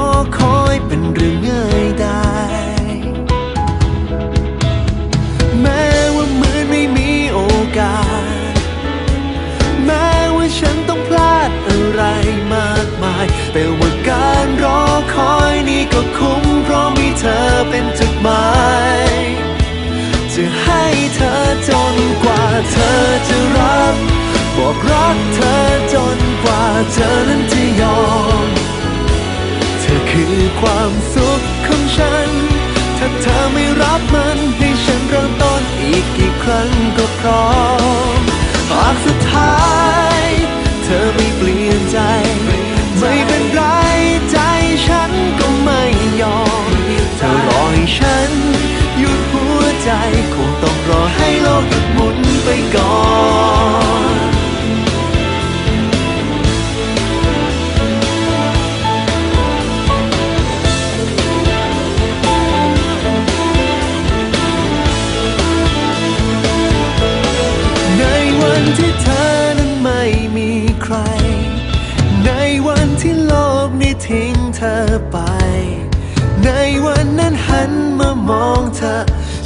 อ แต่ว่าการรอคอยนี่ก็คุ้มเพราะมีเธอเป็นจุดหมายจะให้เธอจนกว่าเธอจะรับ บอกรักเธอจนกว่าเธอนั้นจะยอม เธอคือความสุขของฉัน ถ้าเธอไม่รับมันให้ฉันเริ่มต้นอีกกี่ครั้งก็พร้อมหากสุดท้าย ใจ คงต้องรอให้โลกหยุดหมุนไปก่อนในวันที่เธอนั้นไม่มีใคร ในวันที่โลกนี้ทิ้งเธอไป ในวันนั้นหันมามองเธอ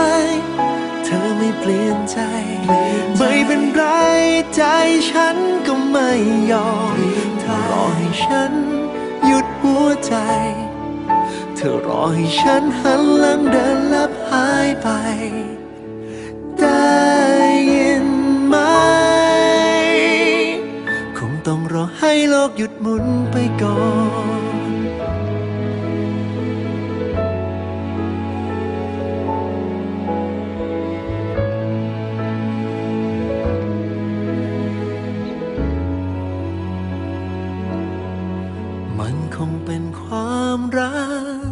ย เปลี่ยนใจ ไม่เป็นไรใจฉันก็ไม่ยอมเธอรอให้ฉันหยุดหัวใจ เธอรอให้ฉันหันหลังเดินลับหายไป ได้ยินไหม คงต้องรอให้โลกหยุดหมุนไปก่อน มันคงเป็นความรัก